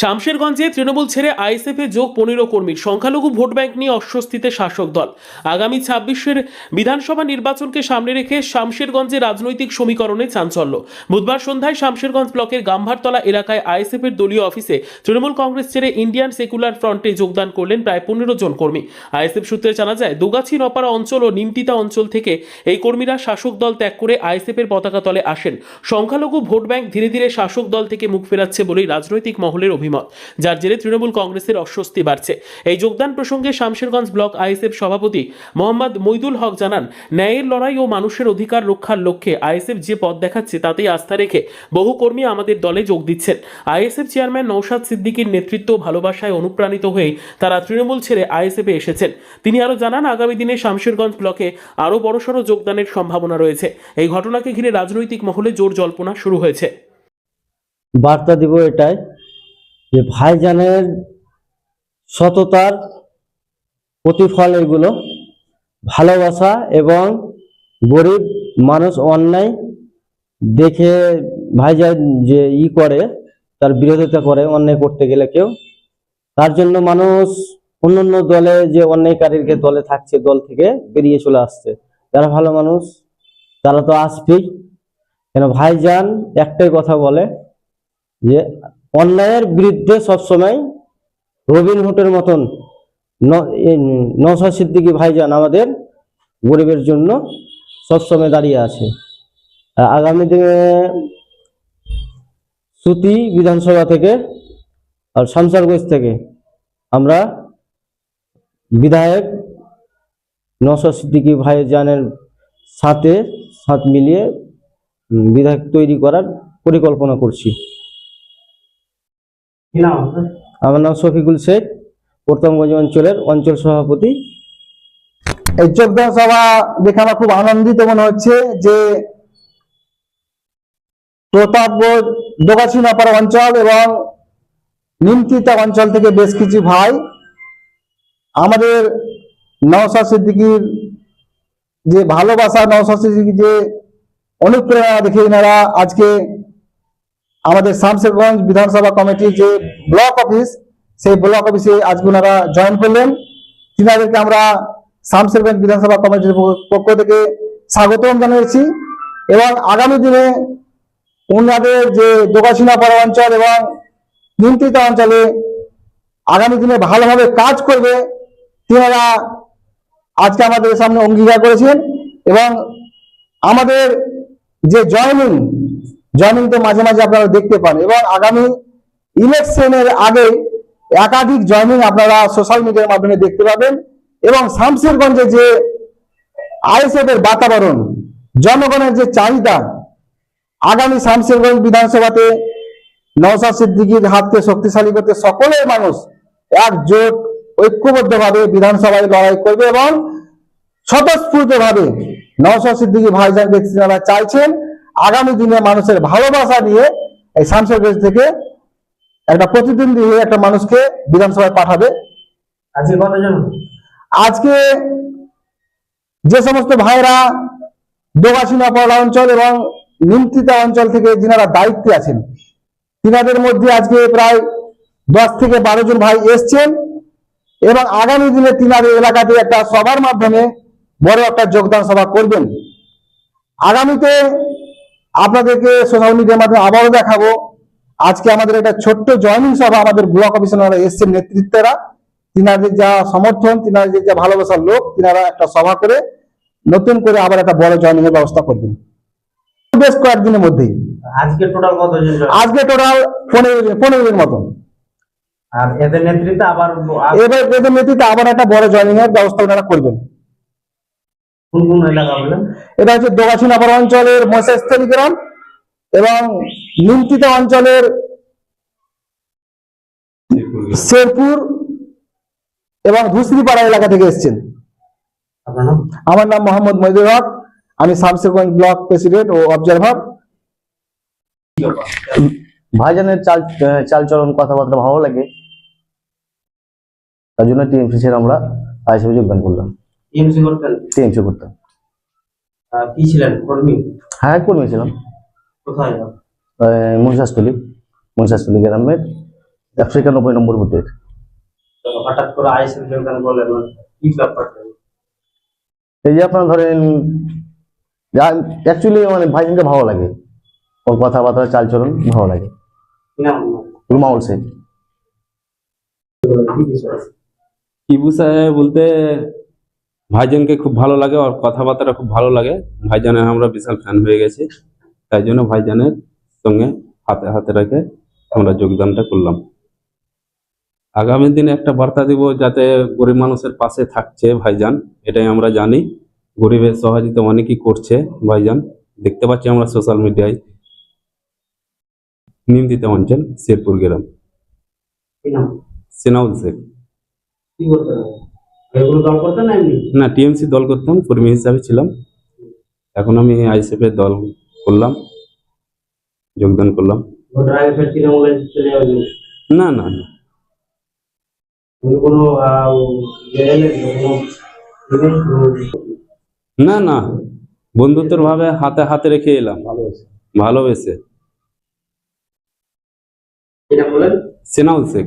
শামশেরগঞ্জে তৃণমূল ছেড়ে আইএসএফ যোগ পনেরো কর্মীর সংখ্যালঘু ভোট ব্যাংক নিয়ে অস্বস্তিতে শাসক দল। আগামী ছাব্বিশের বিধানসভা নির্বাচনকে সামনে রেখে শামশেরগঞ্জে রাজনৈতিক সমীকরণে চাঞ্চল্য। বুধবার সন্ধ্যায় শামশেরগঞ্জ ব্লকের গাম্ভারতলা এলাকায় আইএসএফ এর দলীয় অফিসে তৃণমূল কংগ্রেস ছেড়ে ইন্ডিয়ান সেকুলার ফ্রন্টে যোগদান করলেন প্রায় পনেরো জন কর্মী। আইএসএফ সূত্রে জানা যায়, দুগাছি, নপাড়া অঞ্চল ও নিমতিতা অঞ্চল থেকে এই কর্মীরা শাসক দল ত্যাগ করে আইএসএফ এর পতাকা তলে আসেন। সংখ্যালঘু ভোট ব্যাংক ধীরে ধীরে শাসক দল থেকে মুখ ফেরাচ্ছে বলেই রাজনৈতিক মহলের অভিমত। যার জেরে তৃণমূল কংগ্রেসের অস্বস্তি বাড়ছে। এই যোগদান প্রসঙ্গে শামশেরগঞ্জ ব্লক আইএসএফ সভাপতি মোহাম্মদ মইদুল হক জানান, ন্যায়ের লড়াই ও মানুষের অধিকার রক্ষার লক্ষ্যে আইএসএফ যে পথ দেখাচ্ছে তাতেই আস্থা রেখে বহু কর্মী আমাদের দলে যোগ দিচ্ছেন। আইএসএফ চেয়ারম্যান নৌশাদ সিদ্দিকীর নেতৃত্ব ভালোবাসায় অনুপ্রাণিত হয়ে তারা তৃণমূল ছেড়ে আইএসএফে এসেছেন। তিনি আরও জানান, আগামী দিনে শামশেরগঞ্জ ব্লকে আরও বড়সড় যোগদানের সম্ভাবনা রয়েছে। এই ঘটনাকে ঘিরে রাজনৈতিক মহলে জোর জল্পনা শুরু হয়েছে। বার্তা দিব এটাই যে ভাইজানের সততার প্রতিফল এগুলো, ভালোবাসা এবং গরিব মানুষ অন্যায় দেখে ভাইজান যে ই করে, তার বিরোধিতা করে, অন্যায় করতে গেলে কেউ, তার জন্য মানুষ অন্য অন্য দলে যে অন্যায়কারীকে দলে থাকছে, দল থেকে বেরিয়ে চলে আসছে, যারা ভালো মানুষ, তারা তো আসবেই। কেন ভাইজান একটাই কথা বলে যে অন্যায়ের বিরুদ্ধে সবসময় রবিন হুটের মতন নৌসাদ সিদ্দিকী ভাইজান আমাদের গরিবের জন্য সবসময় দাঁড়িয়ে আছে। আগামী দিনে সুতি বিধানসভা থেকে আর শামসারগঞ্জ থেকে আমরা বিধায়ক নৌসাদ সিদ্দিকী ভাইজানের সাথে সাথ মিলিয়ে বিধায়ক তৈরি করার পরিকল্পনা করছি। আমার নাম শফিকুল শেখ প্রথমগঞ্জ অঞ্চলের অঞ্চল সভাপতি। এই যোগদান সভা দেখে আমার খুব আনন্দিত মনে হচ্ছে যে প্রতাপগঞ্জ দোগাছিনাপাড়া অঞ্চল এবং নিমতিতা অঞ্চল থেকে বেশ কিছু ভাই আমাদের নওশাদ সিদ্দিকির যে ভালোবাসা নওশাদ সিদ্দিকির যে অনুপ্রেরণা দেখে এনারা আজকে আমাদের শামশেরগঞ্জ বিধানসভা কমিটির যে ব্লক অফিস, সেই ব্লক অফিসে আজকে ওনারা জয়েন করলেন। তিনাদেরকে আমরা শামশেরগঞ্জ বিধানসভা কমিটির পক্ষ থেকে স্বাগতম জানিয়েছি এবং আগামী দিনে ওনাদের যে দোকাশিনাপাড়া অঞ্চল এবং নিমতিতা অঞ্চলে আগামী দিনে ভালোভাবে কাজ করবে, তিনারা আজকে আমাদের সামনে অঙ্গীকার করেছেন এবং আমাদের যে জয়নিং জয়নিং তো মাঝে মাঝে আপনারা দেখতে পান এবং আগামী ইলেকশনের আগে একাধিক জয়নিং আপনারা সোশ্যাল মিডিয়ার মাধ্যমে দেখতে পাবেন এবং শামশেরগঞ্জে যে আইএসএফ এর বাতাবরণ, জনগণের যে চাহিদা, আগামী শামশেরগঞ্জ বিধানসভাতে নওশাদ সিদ্দিকীর হাতকে শক্তিশালী করতে সকলের মানুষ একজোট, ঐক্যবদ্ধভাবে বিধানসভায় লড়াই করবে এবং স্বতঃস্ফূর্ত ভাবে নওশাদ সিদ্দিকী ভাইজানকে তিনারা চাইছেন। আগামী দিনে মানুষের ভালোবাসা নিয়ে এই শামশেরগঞ্জ থেকে একটা প্রতিদ্বন্দ্বী হয়ে একটা মানুষকে বিধানসভায় পাঠাবে। আজকে যে সমস্ত ভাইরা দোগাছিনাপাড়া অঞ্চল এবং নিমতিতা অঞ্চল থেকে যিনারা দায়িত্বে আছেন তিনাদের মধ্যে আজকে প্রায় দশ থেকে বারো জন ভাই এসছেন এবং আগামী দিনে তিনাদের এলাকাতে একটা সভার মাধ্যমে বড় একটা যোগদান সভা করবেন। আগামীতে আপনাদেরকে সোশ্যাল মিডিয়ার মাধ্যমে আবারও দেখাবো। আজকে আমাদের একটা ছোট্ট জয়নিং সভা আমাদের ব্লক অফিসাররা এসছেন নেতৃত্বেরা। তিনাদের যা সমর্থন তিনাদের যা ভালোবাসার লোক তিনারা একটা সভা করে নতুন করে আবার একটা বড় জয়নিং এর ব্যবস্থা করবেন। বেশ কয়েকদিনের মধ্যেই। আজকে টোটাল কতজন আজকে টোটাল পনেরো জন পনেরো জন মতন। আর এদের নেতৃত্বে আবার এবার এদের নেতৃত্বে আবার একটা বড় জয়নিং এর ব্যবস্থা ওনারা করবেন। কোন কোন এলাকা বললেন এটা হচ্ছে দোগাছিনাপাড়া অঞ্চলের মহেশস্থলী গ্রাম এবং নিমতিতা অঞ্চলের শেরপুর এবং ধুসরিপাড়া এলাকা থেকে এসেছেন। আমার নাম মোহাম্মদ মহিদুর হক। আমি শামশেরগঞ্জ ব্লক প্রেসিডেন্ট ও অবজারভার। ভাইজানের চাল চালচলন কথাবার্তা ভালো লাগে। তার জন্য টিএমসি ছেড়ে আমরা আইসিবি যোগদান করলাম। টিএমসি করতেন টিএমসি করতাম কি ছিলেন? কর্মী? হ্যাঁ কর্মী ছিলাম। কোথায়? গ্রামের একশো একানব্বই নম্বর বুথের। হঠাৎ করে কি এই যে আপনার ধরেন অ্যাকচুয়ালি মানে ভাইজানকে ভালো লাগে। ওর কথাবার্তা চালচলন ভালো লাগে। রুমাউল বলতে ভাইজানকে খুব ভালো লাগে আর কথাবার্তা খুব ভালো লাগে। ভাইজানের আমরা বিশাল ফ্যান হয়ে গেছি। তাই জন্য ভাইজানের সঙ্গে হাতে হাতে রেখে আমরা যোগদানটা করলাম। আগামী দিনে একটা বার্তা দিব যাতে গরিব মানুষের পাশে থাকছে ভাইজান। এটাই আমরা জানি। গরিবের সহযোগিতা অনেকেই করছে ভাইজান? দেখতে পাচ্ছি আমরা সোশ্যাল মিডিয়ায় নিমদিতে অঞ্চল শেরপুর গ্রাম। সেনাউল শেখ। না টিএমসি দল করতাম কর্মী হিসাবে ছিলাম। এখন আমি আইসিএফ এর দল করলাম যোগদান করলাম। না না না। ইয়ে না না। বন্ধুত্বর ভাবে হাতে হাতে রেখে এলাম। ভালোবেসে। সেনাউল শেখ।